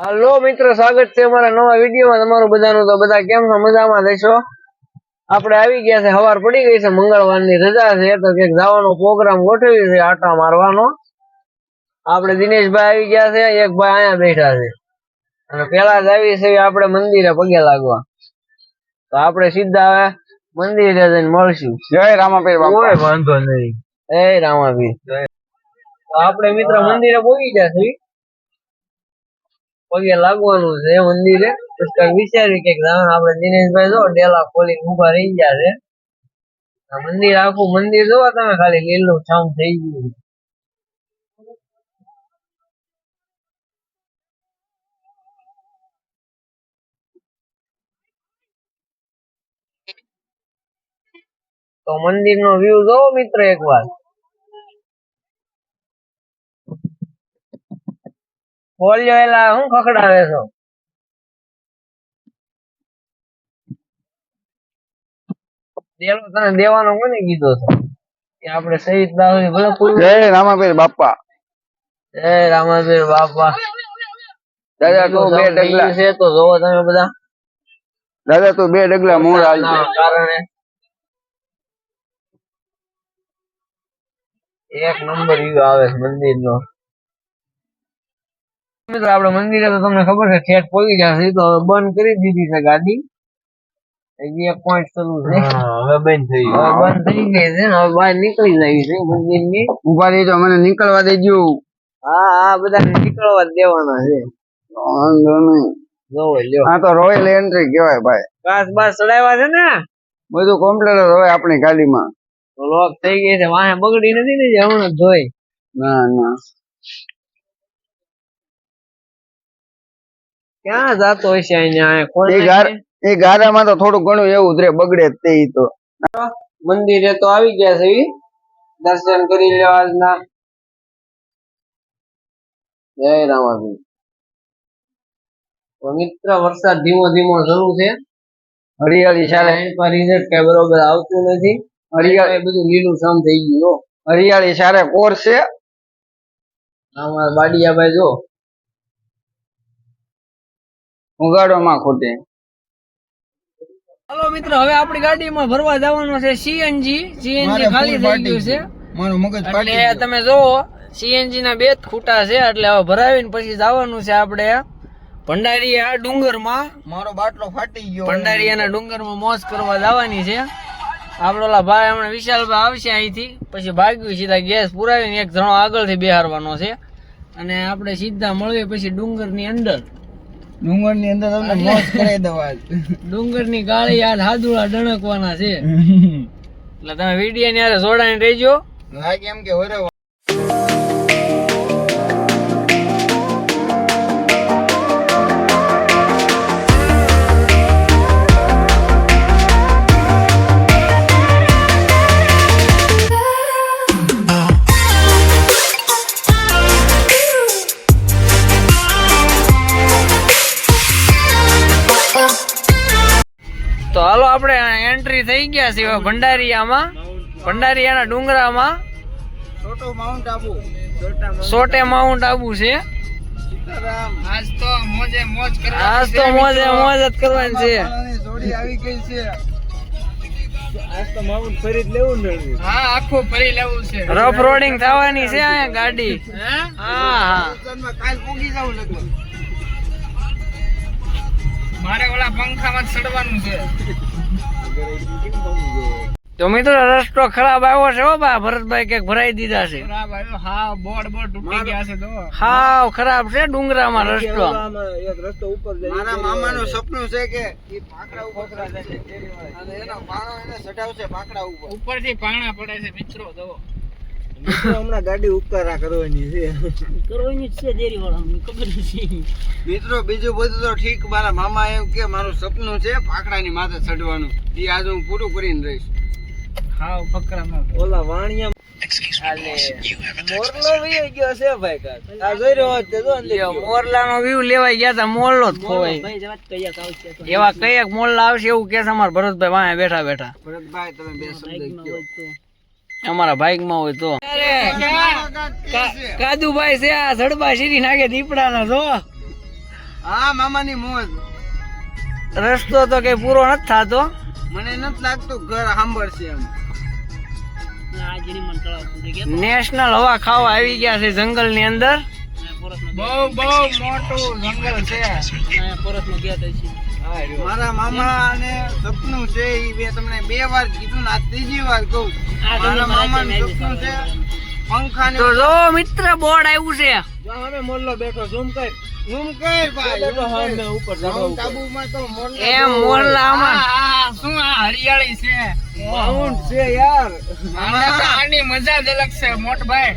હાલો મિત્રો સ્વાગત છે અમારા નવા વિડીયોમાં તમારું બધાનું. તો બધા કેમ છો? મજામાં દેશો આપણે આવી ગયા છે હવાર પડી ગઈ છે મંગળવારની રજા છે તો ક્યાંક જવાનો પ્રોગ્રામ ગોઠવ્યો છે આટા મારવાનો. આપણે દિનેશભાઈ આવી ગયા છે એક ભાઈ અહીંયા બેઠા છે. અને પેલા જ આવી છે આપણે મંદિરે પગે લાગવા. તો આપણે સીધા હવે મંદિરે જઈને મળશું. જય રામાપીર કોઈ વાંધો નહીં. જય રામાભી તો આપણે મિત્ર મંદિરે પહોંચી ગયા છીએ પગે લાગવાનું છે મંદિરે. પછી વિચાર્યું કે આપણે દિનેશભાઈ જો ડેલા ખોલી ઊભા રહી ગયા છે. મંદિર, આખું મંદિર જોવો તમે ખાલી લીલું છામ થઈ ગયું. તો મંદિર નો વ્યૂ જોવો મિત્ર એકવાર. ખોલ્યો એલા હું ખખડાવે છો? દેલો તને દેવાનો કોને કીધો છે કે આપણે શહીદ દાહોદી ભલે પૂરું જય રામાપીર બાપા. જય રામાબીર બાપા. દાદા તું બે ડગલા. છે તો જોવો તમે બધા. દાદા તું બે ડગલા મોર ના કારણે. એક નંબર વ્યૂ આવે છે મંદિર નો મિત્રો આપણે મંદિરે તો તમને ખબર છે ઠેઠ પહોંચી જશે. તો હવે બંધ કરી દીધી છે ગાડી. એક પોઈન્ટ ચાલુ છે. હવે બંધ થઈ હવે બંધ થઈ ગઈ છે હવે બહાર નીકળી જાય છે મંદિરની ઊભા રહેજો મને નીકળવા દેજો. હા હા બધા નીકળવા દેવાના છે. વાંધો નહીં. આ તો રોયલ એન્ટ્રી કહેવાય ભાઈ. કાસ બાસ ચડાવ્યા છે ને? બધું કોમ્પ્લેટ હોય આપણી ગાડીમાં. તો લોક થઈ ગઈ છે વાહે બગડી નથી ને જે હમણાં જ જોઈ. ના ના. ક્યાં જાતો હશે અહીંયા? એ ગાર એ ગારામાં તો થોડું ઘણું એવું રે બગડે તે તો. મંદિરે તો આવી ગયા છે દર્શન કરી લેવા આજના. જય રામાજી. તો મિત્ર વરસાદ ધીમો ધીમો શરૂ છે. હરિયાળી સારા રિઝલ્ટ કઈ બરોબર આવતું નથી. હરિયાળી બધું લીલું સામ થઈ ગયું હરિયાળી સારે કોર છે. આમાં બાડિયાભાઈ જો ઉગાડોમાં ખોટે. હાલો મિત્ર હવે આપણી ગાડીમાં ભરવા જવાનું છે સીએનજી સીએનજી ખાલી થઈ ગયું છે. મારું મગજ એટલે તમે જોવો સીએનજી ના બે ખૂટા છે એટલે હવે ભરાવીને પછી જવાનું છે આપણે ભંડારીયા ડુંગરમાં. મારો બાટલો ફાટી ગયો. ભંડારીયાના ડુંગરમાં મોજ કરવા જવાની છે. આપણો ઓલા ભાઈ હમણાં વિશાલભાઈ આવશે અહીંથી પછી ભાગ્યું સીધા ગેસ પુરાવીને એક જણો આગળથી બેહારવાનો છે. અને આપણે સીધા મળીએ પછી ડુંગરની અંદર. ડુંગરની અંદર તમને મોજ કરાવી દવા ડુંગરની ગાળી યાર હાદુડા ડણકવાના છે. એટલે તમે વીડિયો ની યાર જોડાઈને રહેજો. લાગે એમ કે ઓરે તો હાલો આપણે એન્ટ્રી થઈ ગયા છે ભંડારિયામાં. ભંડારીયાના ડુંગરામાં. છોટો માઉન્ટ આબુ સોટે માઉન્ટ આબુ છે. આજ તો મોજે મોજ આજ તો મોજે મોજ જ કરવાની છે. જોડી આવી ગઈ છે. હા આખું ફરી લેવું છે. રફ રોડિંગ થવાની છે અહીંયા ગાડી. હા? હા કાલ પૂગી જવું લગભગ. મારે ઓલા પંખામાં ચડવાનું છે. તો મિત્રો રસ્તો ખરાબ આવ્યો છે હો બા. ભરતભાઈ કે ભરાઈ દીધા છે. ખરાબ આવ્યો. હા બોર્ડ બોર્ડ તૂટી ગયા છે તો. હા ખરાબ છે ડુંગરામાં રસ્તો. એક રસ્તો ઉપર મારા મામાનું સપનું છે કે ઈ પાકડા ઉપર અને એનો પાણો એને ચડાવશે પાકડા ઉપર. ઉપરથી પાણા પડે છે મિત્રો જો હમણાં ગાડી ઉપકારા કરવાની છે. કરવાની છે દેરી વાળા ખબર છે. મિત્રો બીજું બધું તો ઠીક. મારા મામા એમ કે મારું સપનું છે પાકડાની માથે ચડવાનું એ આજે હું પૂરું કરીને રહીશ. હાવ ફકરામાં. ઓલા વાણિયા વ્યૂ એવા કંઈક મોરલા આવશે એવું કે છે અમારા ભરતભાઈ વાંહે બેઠા બેઠા. ભરતભાઈ તમે બે શબ્દ અમારા બાઈકમાં હોય તો. કાદુભાઈ છે આ સડબા શીરી નાખે દીપડા ના જો. હા મામાની મોજ. રસ્તો તો કઈ પૂરો નથી થતો. મને નથી લાગતું ઘર સાંભળશે એમ. નેશનલ હવા ખાવા આવી ગયા છે જંગલની અંદર બહુ બહુ મોટું જંગલ છે. મારા મામા અને સપનું છે ઈ બે તમને બે વાર કીધું ને આ ત્રીજી વાર કહું મારા મામાનું સપનું છે પંખા ને જો મિત્ર બોર્ડ આવ્યું છે મોલ્લો બેઠો ઝૂમ કર ઝૂમ કર ભાઈ માઉન્ટ આબુમાં તો મોલ્લો એમ મોરલામાં શું આ હરિયાળી છે માઉન્ટ છે યાર આની મજા જ અલગ છે મોટ ભાઈ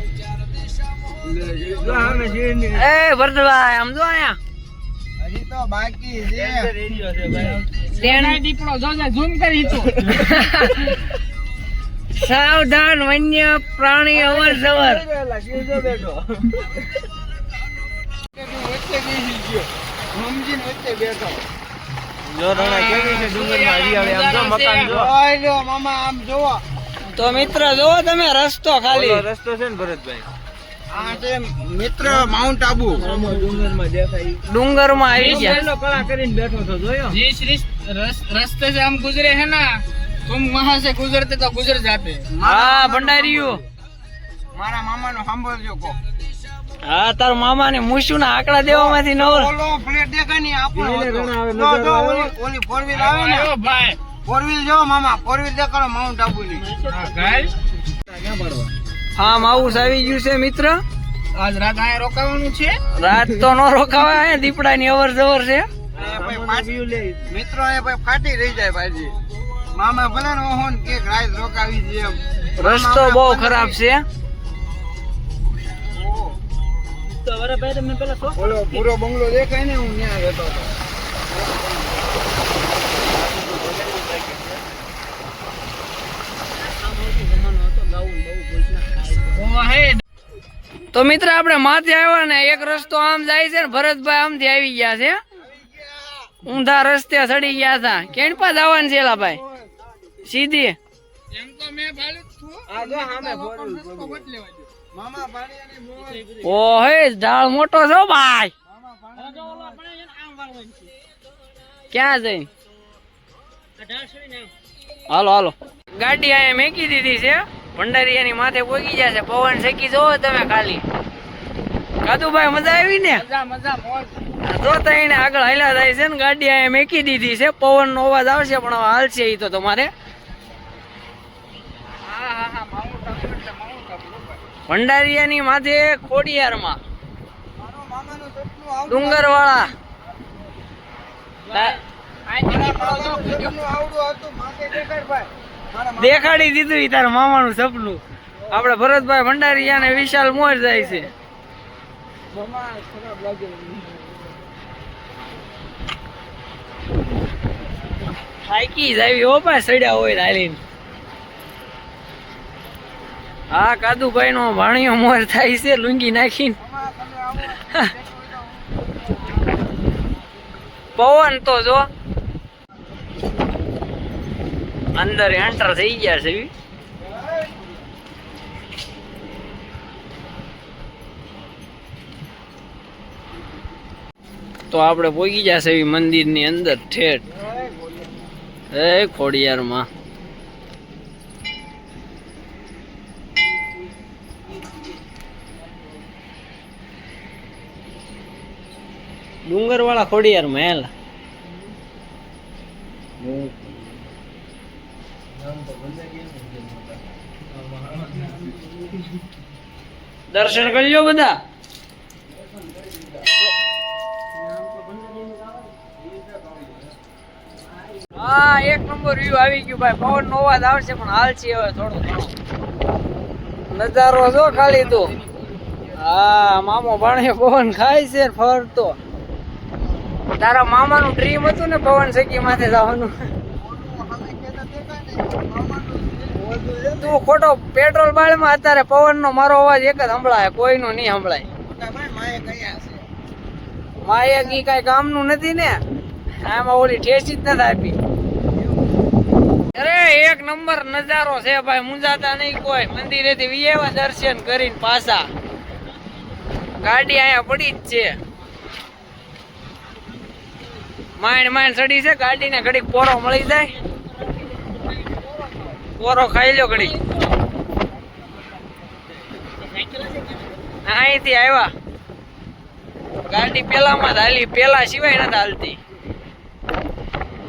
એ ભરતભાઈ આમ જો અહીંયા હજી તો બાકી છે. દીપડો જોજે ઝૂમ કરી તું. સાવધાન વન્ય પ્રાણી અવર જવર. તો મિત્ર જોવો તમે રસ્તો ખાલી. રસ્તો છે મિત્ર માઉન્ટ આબુ. ડુંગરમાં આવી ગયા. કળા કરીને બેઠો છો જોયો? જી શ્રી રસ્તે સે હમ ગુજરે હે ના તુમ વહાં સે ગુજરતે તો ગુજર જાતે. હા ભંડારીઓ. મારા મામા નો સાંભળજો કો હા તાર મામા ને મુશુ ના આંકડા દેવામાંથી નો ઓલો ફ્લેટ દેખાયની આપણો જો ઓલી ઓલી ફોર વ્હીલ આવે ને. ઓ ભાઈ. ફોર વ્હીલ જો મામા ફોર વ્હીલ દેખાડો માઉન્ટ આબુ ની હા ગાઈસ ક્યાં પડવા? ફાર્મ માઉસ આવી ગયું છે મિત્ર. આજ રાત આ રોકાવાનું છે? રાત તો નો રોકાવા હે દીપડા ની અવર જવર છે મિત્રો એ ભાઈ ફાટી રહી જાય ભાઈજી. મામા ભલે નો હોન કે રાત રોકાવી છે એમ. રસ્તો બહુ ખરાબ છે. ઓલો પૂરો બંગલો દેખાય ને હું ત્યાં રહેતો હતો. તો મિત્ર આપણે માથે આવ્યા ને એક રસ્તો આમ જાય છે ને ભરતભાઈ આમથી આવી ગયા છે. ઊંધા રસ્તે ચડી ગયા હતા. કેણ પા જવાનું છે ભાઈ? સીધી. એમ તો મેં ભાડું છું આ જો સામે મામા ભાડિયાની મોજ ઓ હે ઢાળ મોટો છો ભાઈ. ક્યાં જઈ હાલો હાલો. ગાડી અહીંયા મેકી દીધી છે. ભંડારીયાની માથે પોગી જશે પવન શેકી જોવો તમે ખાલી. કાદુભાઈ મજા આવી ને? મજા મજા મોજ. તો તો એને આગળ હાલ્યા થાય છે ને ગાડી અહીંયા મેકી દીધી છે. પવન નો અવાજ આવશે પણ હવે હાલશે ઈ તો તમારે. ભંડારીયાની માથે ખોડિયારમાં. ડુંગર વાળા આવડું હતું માથે ભાઈ. દેખાડી દીધું ઈ મામા મામાનું સપનું. આપણે ભરતભાઈ ભંડારીયા ને વિશાલ મોર જાય છે. થાકી જાવી હો પા સડ્યા હોય હાલીને હા કાદુભાઈ નો ભાણિયો મોર થાય છે, લુંગી નાખીને. પવન તો જો. અંદર એન્ટર થઈ ગયા છે. તો આપણે પોગી ગયા છે મંદિરની અંદર ઠેઠ. એ ખોડિયાર માં ડુંગર વાળા ખોડિયાર મહેલ દર્શન કરજો બધા. હા, એક નંબર વ્યૂ આવી ગયું ભાઈ. પવન નો અવાજ આવશે, પણ હાલ છે હવે થોડો. નજારો જો ખાલી તો. હા, મામો ભાણે પવન ખાય છે ફરતો. તારા મામાનું ડ્રીમ હતું ને પવન સખી માથે જવાનું? તું ખોટો પેટ્રોલ બાળમાં અત્યારે પવન નો મારો અવાજ એક જ સંભળાય, કોઈનો નહીં સંભળાય. માયા કી કઈ કામનું નથી ને, આમાં ઓલી ઠેસી જ નથી આપી. અરે, એક નંબર નજારો છે ભાઈ, મુંજાતા નહીં કોઈ. મંદિરેથી વિયેવા દર્શન કરીને પાછા. ગાડી અહીંયા પડી જ છે. માઇન્ડ માઇન ચડી છે, ગાડીને ઘડીક પોરો મળી જાય. પોરો ખાઈ લો ઘડી. અહીંથી આવ્યા. ગાડી પેલામાં જ હાલી પેલા સિવાય નથી હાલતી.